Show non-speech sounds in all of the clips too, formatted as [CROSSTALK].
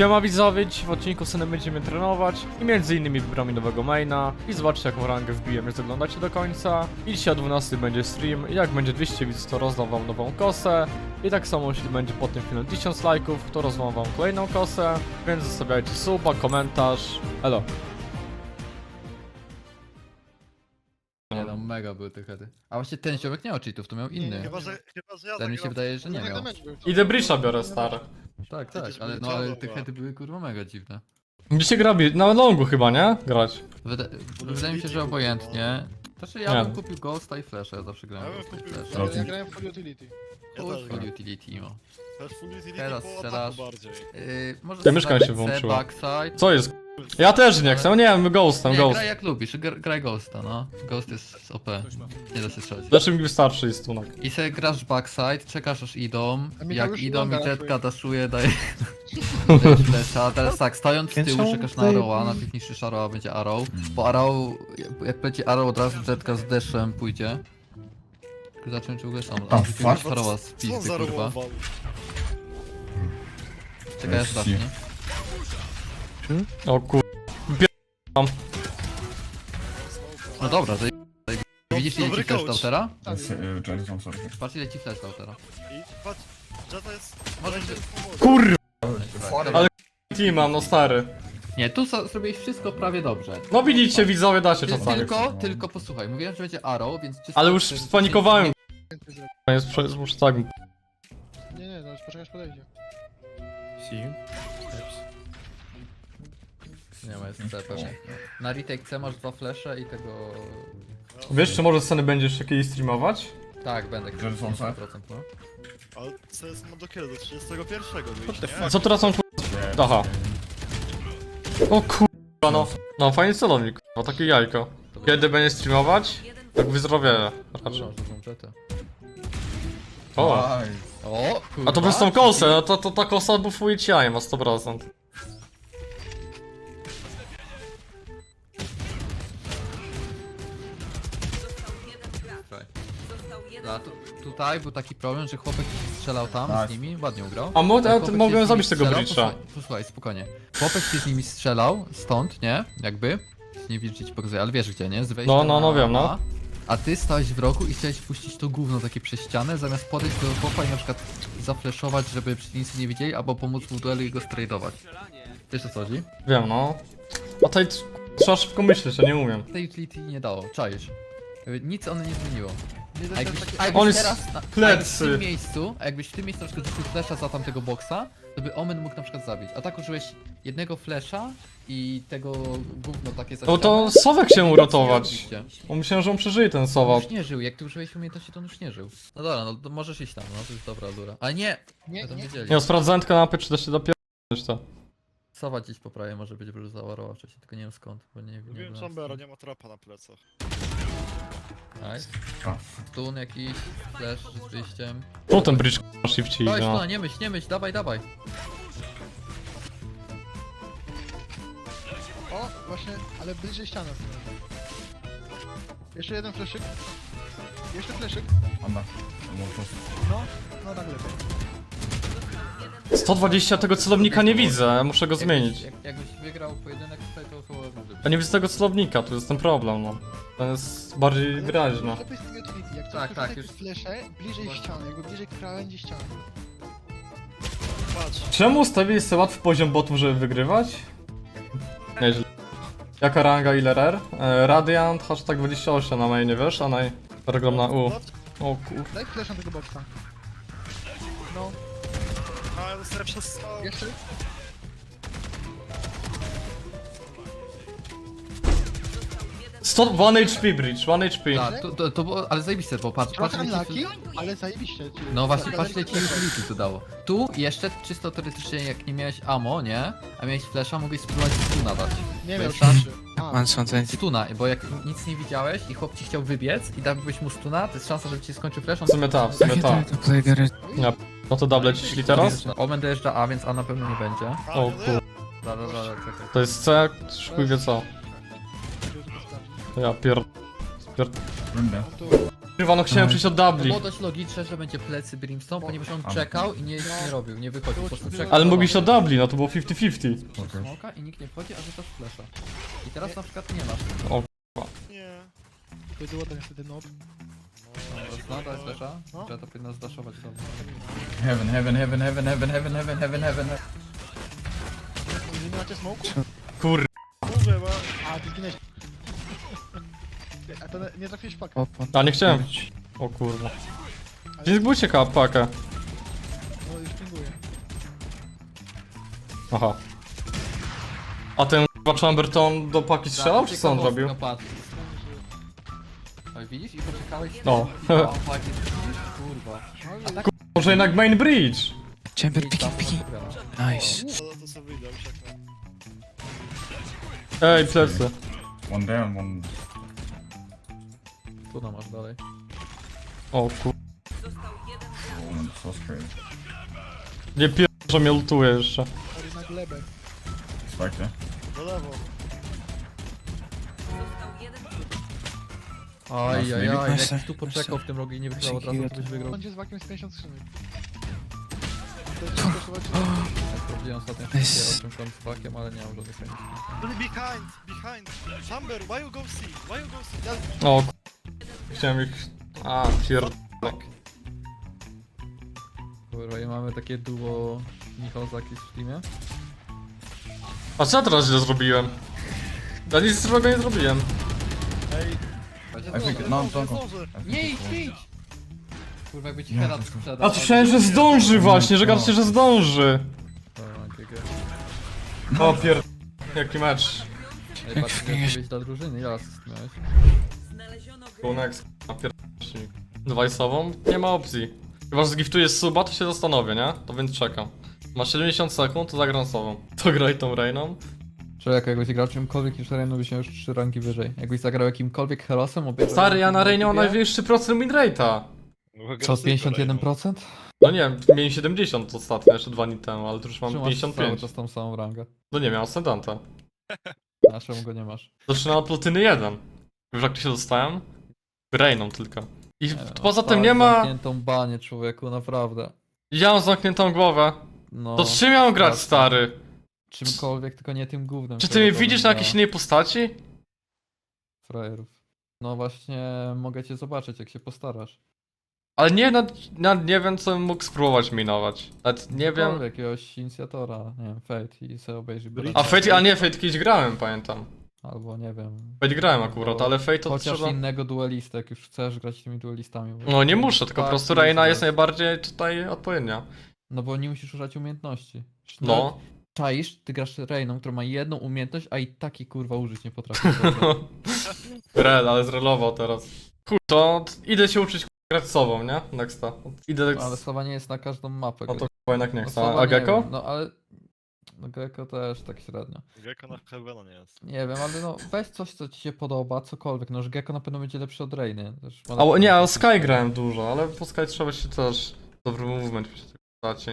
Siema widzowie, dziś w odcinku Synem będziemy trenować i między innymi wybramy nowego maina i zobaczcie jaką rangę wbiłem, więc oglądacie do końca. I dzisiaj o 12 będzie stream i jak będzie 200 widzów to rozdam wam nową kosę i tak samo jeśli będzie po tym filmie 1000 lajków to rozdam wam kolejną kosę, więc zostawiajcie suba, komentarz, elo. Nie no, mega były te hedy. A właśnie ten ziomek nie miał cheatów, to miał inny. Chyba, że, chyba, że ja Ten mi się wydaje, że nie tak miał. Idę Brisha biorę, stary. Tak, tak, Przecież ale, no, ale te chyba. hedy były kurwa mega dziwne. Gdzie się gra bi- na longu chyba, nie? Grać. Wyda wydaje mi się, że obojętnie. Znaczy ja Nie. bym kupił Ghosta i Flasha, ja zawsze grałem Ja bym Ghosta i kupił Flasha. Ja grałem w Full Utility. Ja Full też gram. utility, no. Też full utility Teraz po strzelasz. ataku bardziej. Yy, może Ta myszka mi się sobie włączyła. backside. Co jest? Ja też nie chcę, nie wiem, ghostem, Nie, ghost. graj jak lubisz, gr graj Ghosta, no. Ghost jest OP, nie da się strzelać. Mi wystarczy jest tunek? I sobie grasz backside, czekasz aż idą, A jak już idą i jetka raszuje. daszuje, daje [LAUGHS] daje. Teraz tak, stojąc z tyłu czekasz na arrowa, na tych niższych arrowa będzie arrow. Po arrow, jak- leci arrow od razu jetka z deszczem pójdzie. Tylko czy w ogóle sam, a ty fuck? masz arrowa z Co pizdy za kurwa. rowował? Czekaj aż dasz, nie? O kur... No dobra, zaje- Widzisz ile Dobry ci flash coach. dał teraz? Tak. Sorry. Patrz ile ci flash dał teraz. I patrz, to jest... Się-. Kur... Ale teama, no stary. Nie, tu so- zrobiłeś wszystko prawie dobrze. No widzicie, widzowie, dacie Ty, czasami. tylko, tylko posłuchaj, mówiłem, że będzie arrow, więc czysto... Ale już spanikowałem. Jest prze- już tak. Nie, nie, no już poczekaj aż podejdzie. Nie ma, jest C pewnie. Na retake C masz dwa flesze i tego... Wiesz, czy może sceny będziesz kiedyś streamować? Tak, będę Że są C? 100%, no. Ale CS ma do kiedy? Do 31 wyjść, nie? A co teraz są kur... Aha. O kurwa, no. No, fajny celownik, kurwa, takie jajko. To Kiedy będzie streamować? Jak wyzdrowiele. Raczej. Dużo, dużą jetę. O. Nice. O, kurwa. A to przez tą kosę, no to, to ta kosa bufuje ci jajem, a 100%. Czekaj. A tu, tutaj był taki problem, że chłopak strzelał tam z nimi, ładnie ugrał. A mo- chłopak mogłem się z nimi zabić tego strzelał, breacha. Posłuchaj, posłuchaj, spokojnie. Chłopak się z nimi strzelał, stąd, nie? Jakby. Nie widzisz, gdzie ci pokazuję, ale wiesz gdzie, nie? Z wejścia No, no, no, na wiem, no. A. A ty stałeś w rogu i chciałeś puścić to gówno takie przez ścianę, zamiast podejść do chłopa i na przykład zafleszować, żeby przeciwnicy nie widzieli, albo pomóc mu w duelu i go stradować. Wiesz o co chodzi? Wiem, no. A tutaj trzeba szybko myśleć, ja nie umiem. Tej utility nie dało, czaisz. Jakby Nic one nie zmieniło. A jakbyś, a On jest teraz, na, a jakbyś w plecy. tym miejscu, a jakbyś w tym miejscu na przykład rzucił flasha za tamtego boksa, to by Omen mógł na przykład zabić. A tak użyłeś jednego flasha i tego gówno takie za No to. Sowek się uratować. Bo myślałem, że on przeżyje ten On już nie żył, jak ty użyłeś umiejętności, to on już nie żył. No dobra, no to możesz iść tam, no to jest dobra lura. Ale nie! Nie, Ja tam nie. wiedzieli. Nie, no, sprawdzałem tylko mapy, czy da się dopierdolić to. Sowa gdzieś po prawej może być, bo już załarował wcześniej, tylko nie wiem skąd, bo nie, nie Mówiłem byłem. Chambera, nie ma trapa na plecach. Nice. A. Stun jakiś, flash z wyjściem. Tu ten bridge shifcie Dawaj, idzie, no. nie myśl, nie myśl, dawaj, dawaj. O, właśnie, ale bliżej ściany. Jeszcze jeden fleszyk. Jeszcze fleszyk. Anda. No, no tak lepiej. 120 tego celownika nie widzę, muszę go zmienić. Jak, jakbyś wygrał pojedynek tutaj, to chyba. Ja nie widzę tego celownika, tu jest ten problem, no. To jest bardziej wyraźne. Lepiej z utility, jak Tak, tak, tak, już- flesze bliżej Właśnie. ściany, jakby bliżej krawędzi ściany. Patrz, Czemu ustawili sobie łatwy poziom botów, żeby wygrywać? Nieźle. Jaka ranga, ile rare? E, Radiant, hashtag 28 na mainie, wiesz? A naj... Reglom na U. O kur... Daj flash na tego boksa. No, dostaję przez jeszcze. 100, 1 HP bridge, 1 HP. Tak, to, to, to było, ale zajebiste, bo patrz, patrz Trochę ale zajebiście. ci- No właśnie, patrz ile ci utility to dało. Tu jeszcze czysto teoretycznie jak nie miałeś ammo, nie? A miałeś flasha, mogłeś spróbować stuna dać. Nie. A, Man something. Stuna, bo jak nic nie widziałeś i chłop ci chciał wybiec i dałbyś mu stuna, to jest szansa, że ci skończy flash. on- W sumie ta, w ta. No to double ci szli teraz? Omen dojeżdża A, więc A na pewno nie będzie. O nie, kur... Da, da, da, czekaj. To jest C, chuj wie co. Ja pier... pier... Rundę. Kurwa, no chciałem przyjść od dubli. było dość logiczne, że będzie plecy Brimstone, ponieważ on czekał i nic nie robił, nie wychodził, po prostu czekał. Ale mogli się od dubli, no to było 50-50. Okej. Smoka i nikt nie wchodzi, a rzucasz flesza. I teraz na przykład nie masz. Nie. To było to niestety no. No, daj flesza. No. Trzeba to powinno zdaszować dobrze. Heaven, heaven, heaven, heaven, heaven, heaven, heaven, heaven, heaven. Nie macie smoku? Kur... Ma... A, ty zginęłeś. A to nie- nie trafiłeś w pakę. A nie chciałem. O kurwa. Gdzie zbójcie pakę? No już pinguję. Aha. A ten chyba Chamberton do paki strzelał, czy co on robił? Oj, widzisz? I poczekałeś... No. O? Kurwa. Tak Może jednak main bridge? Chamber picking. wygrała. Nice. To, to sobie wyjdę, usiaknę. Ej, plecy. One down, one. Tu no masz dalej. O kur... one so. Nie pier... że mnie lutuje jeszcze. Na glebę. Spike there. Do lewo. Aj, aj, aj, jakbyś tu poczekał w tym rogu i nie wygrał od razu, to byś wygrał. Będzie z wakiem z 50 skrzynek. To jest kosztować... Jak Sprawdziłem ostatnio wszystkie, o czym tam z fakiem, ale nie mam żadnych chęci. Behind, behind. Chamber, why you go see? Why you go see? O. Chciałem ich... A, pier... Kurwa, i mamy takie duo Michał Zakis w teamie. A co ja teraz źle zrobiłem? Ja nic złego nie zrobiłem. Ej, I think, no, don't go. zdążę. I think Nie idź, it's one. nie idź! Kurwa, jakby ci Nie, Herat to sprzedał. A to myślałem, że zdąży właśnie, że gadcie, że zdąży. GG. O pier... Jaki mecz. Ej, patrz, jak być dla drużyny, ile asyst miałeś? Go next. A. Dwajsową? Nie ma opcji. Chyba, że zgiftujesz suba, to się zastanowię, nie? To więc czekam. Masz 70 sekund, to zagram sobą. To graj tą Rainą. Czy jak jakbyś grał czymkolwiek niż Reynu, byś miał już 3 ranki wyżej. Jakbyś zagrał jakimkolwiek herosem, obejrzał... Stary, ja na Rainie mam najwyższy procent win rate'a. Co, 51%? No nie, mieli 70 ostatnio, jeszcze dwa dni temu, ale tu już mam Czy masz cały 55. czas tą samą rangę? No nie, miałem Ascendanta. A czemu go nie masz? Zaczynam od platyny 1. Wiesz jak to się dostałem? Rainą tylko. I Nie wiem, poza tym nie ma... zamkniętą banię, człowieku, naprawdę. Ja mam zamkniętą głowę. No, To z czym miałem grać, jasne. stary? Czymkolwiek, tylko nie tym gównem. Czy ty mnie widzisz na jakiejś innej postaci? Frajerów. No właśnie, mogę cię zobaczyć, jak się postarasz. Ale nie, nad, nad, nie wiem co bym mógł spróbować minować. Nawet nie wiem. Cokolwiek, jakiegoś inicjatora, nie wiem, Fate i sobie obejrzyj. Bridge. A Fate, a nie, Fate kiedyś grałem, pamiętam. Albo nie wiem. Fate grałem akurat, ale Fate to Chociaż trzeba... innego duelista, jak już chcesz grać tymi duelistami. bo- No nie muszę, tylko po Tak, prostu Reina jest najbardziej tutaj odpowiednia. No bo nie musisz używać umiejętności. No. Czaisz, ty grasz Reiną, która ma jedną umiejętność, a i taki kurwa użyć nie potrafi. [LAUGHS] Rel, ale zrelował teraz. Chuj, to idę się uczyć grać z sobą, nie? Nexta. Idę... No, ale słowa nie jest na każdą mapę. No to gry. chyba jednak nie No, chcę. A nie Gecko? wiem, No ale... No Gecko też tak średnio. Gecko na Heavena nie jest. Nie wiem, ale no weź coś, co ci się podoba, cokolwiek. No, że Gecko na pewno będzie lepszy od. Też ma A, lepszy nie, o. Sky grałem dużo, ale po Sky trzeba się też... Dobry movement tej postaci.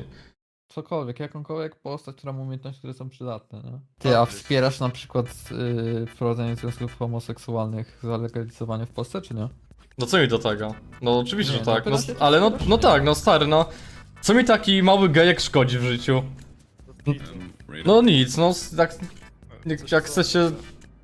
Cokolwiek, jakąkolwiek postać, która ma umiejętności, które są przydatne, nie? Ty, a wspierasz na przykład yy, wprowadzenie związków homoseksualnych, zalegalizowanie w Polsce, czy nie? No co mi do tego? No oczywiście, Nie, że no tak. No, pytam się, s- czy ale no, wspierasz, no czy tak, no stary, no. Co mi taki mały gejek szkodzi w życiu? No nic, no s- jak, jak, jak chce się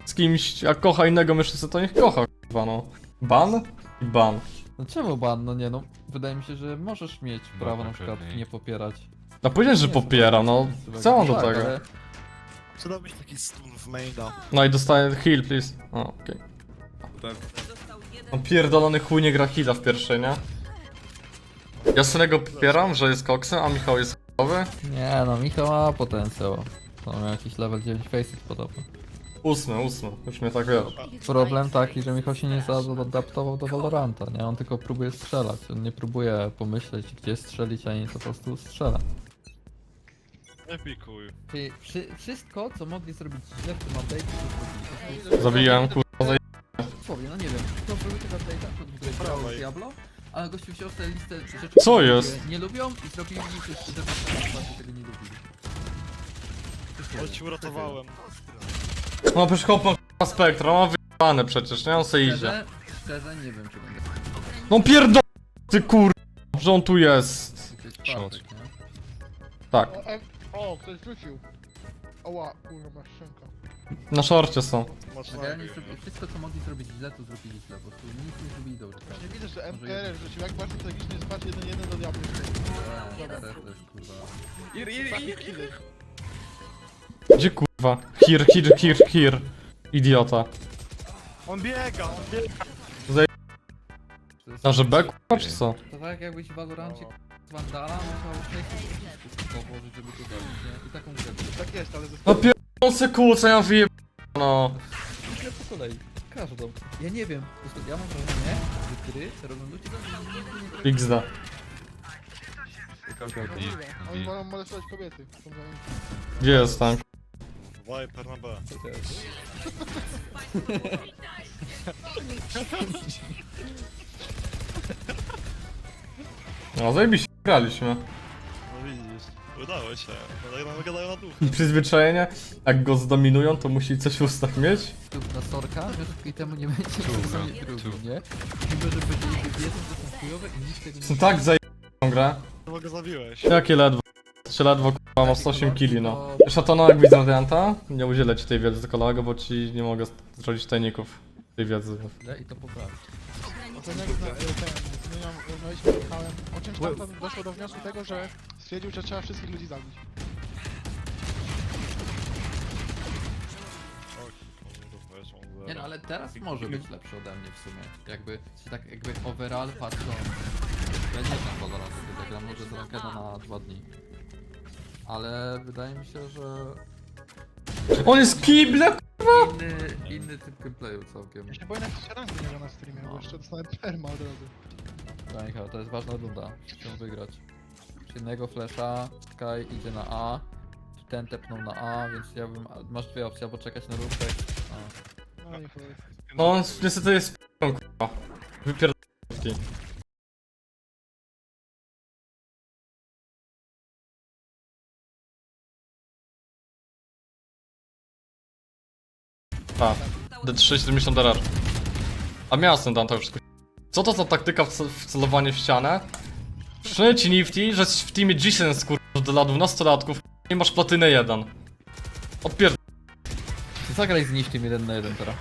z kimś, jak kocha innego mężczyznę, to niech kocha, kurwa, no. Ban? I ban. No czemu ban? No nie no, wydaje mi się, że możesz mieć prawo na przykład nie popierać. No powiedziałem, że popieram, no. Co mam do Tak, tego? być taki stun w maina. No i dostaję heal, please. O, okej. On pierdolony chuj nie gra heala w pierwszej, nie? Ja Senego popieram, że jest koksem, a Michał jest chujowy. Nie no, Michał ma potencjał. To ma jakiś level 9 faceit podobno. Ósmy, ósmy. Już mnie tak wiesz. Problem taki, że Michał się nie zaadaptował do Valoranta, nie? On tylko próbuje strzelać. On nie próbuje pomyśleć, gdzie strzelić, ani po prostu strzela. Nie pikuj. Ty, wszy, wszystko, co mogli zrobić źle w tym update'ie, to zrobili. Zabiłem, kurwa, Dosłownie, no nie wiem, kto zrobił tego update'a, grało. Diablo, ale gościu wziął tę listę rzeczy, Co które jest? Nie lubią i zrobili ich, żeby właśnie tego nie lubili. Ale ci uratowałem. No przecież chłop ma k***a spektra, ma wyjebane przecież, nie? On se idzie. Szczerze, szczerze nie wiem, czy będę. No pierdol... Ty kur... że on tu jest. To nie? Tak, O, ktoś wrócił. Oła, kurwa, masz szczęka. na szorcie są. Generalnie zrobi- wszystko co mogli zrobić źle, to zrobili źle, po prostu nic nie zrobili dobrze. tak. Nie widzę, że Może MPR wrzucił, jak bardzo tragicznie jest patrz 1-1 do diabła. Eee, też, też, kurwa. Gdzie kurwa? Here, here, here, here. Idiota. On biega, on biega. To jest- A że B kurwa czy co? To tak jakbyś w Valorancie z Vandala musiał 6 przycisków położyć, żeby to zrobić, nie? I taką grę. Tak jest, ale No pierdol sekundę, co ja wyjeb... No. Ile po kolei? Każdą. Ja nie wiem, po prostu ja mam wrażenie, że gry robią ludzie nie XD. Oni wolą molestować kobiety. Są zajęci. Gdzie jest tank? Viper na B. [LAUGHS] [LAUGHS] No zajebiście, graliśmy. No widzisz. Udało się. Gadają, gadają na duch. Przyzwyczajenie, jak go zdominują, to musi coś w ustach mieć. Tu na Sorka, wiesz, i temu nie będzie czasami drugi, nie? Mimo, że będzie wiedzą, że są chujowe i nikt tego nie Są tak zajebistą grę. Chyba go zabiłeś. Jakie ledwo. Czy ledwo kurwa mam 108 killi no. Szatono jak widzę Radianta, nie udzielę ci tej wiedzy do kolego, bo ci nie mogę zrobić tajników tej wiedzy. i to poprawić. Oceniam na e, ten, zmieniam, rozmawialiśmy z Michałem. O czym tam doszło do wniosku tego, że stwierdził, że trzeba wszystkich ludzi zabić. Nie no, ale teraz może być lepszy ode mnie w sumie. Jakby, się tak jakby overall patrząc. Ja nie gram Valorant, tylko gram może z Rankeda na dwa dni. Ale wydaje mi się, że On jest kible! inny, inny typ gameplayu całkiem. Ja się boję na strzelanki nie na streamie, bo jeszcze dostanę perma od razu. Dobra, Michał, to jest ważna runda. Chcę wygrać. Z jednego flasha, Sky idzie na A. Ten tepnął na A, więc ja bym... Masz dwie opcje, albo czekać na. A. No i chuj. No on niestety jest p***ą, kurwa. Wypierdolki. A, D3 70 RR. A miałem ten Dante wszystko. Co to za taktyka w ce- w celowanie w ścianę? Przypomnę ci Nifty, że jesteś w teamie G-Sense kurwa dla 12-latków nie masz platynę 1. Odpierd... Zagraj z tym jeden na jeden teraz.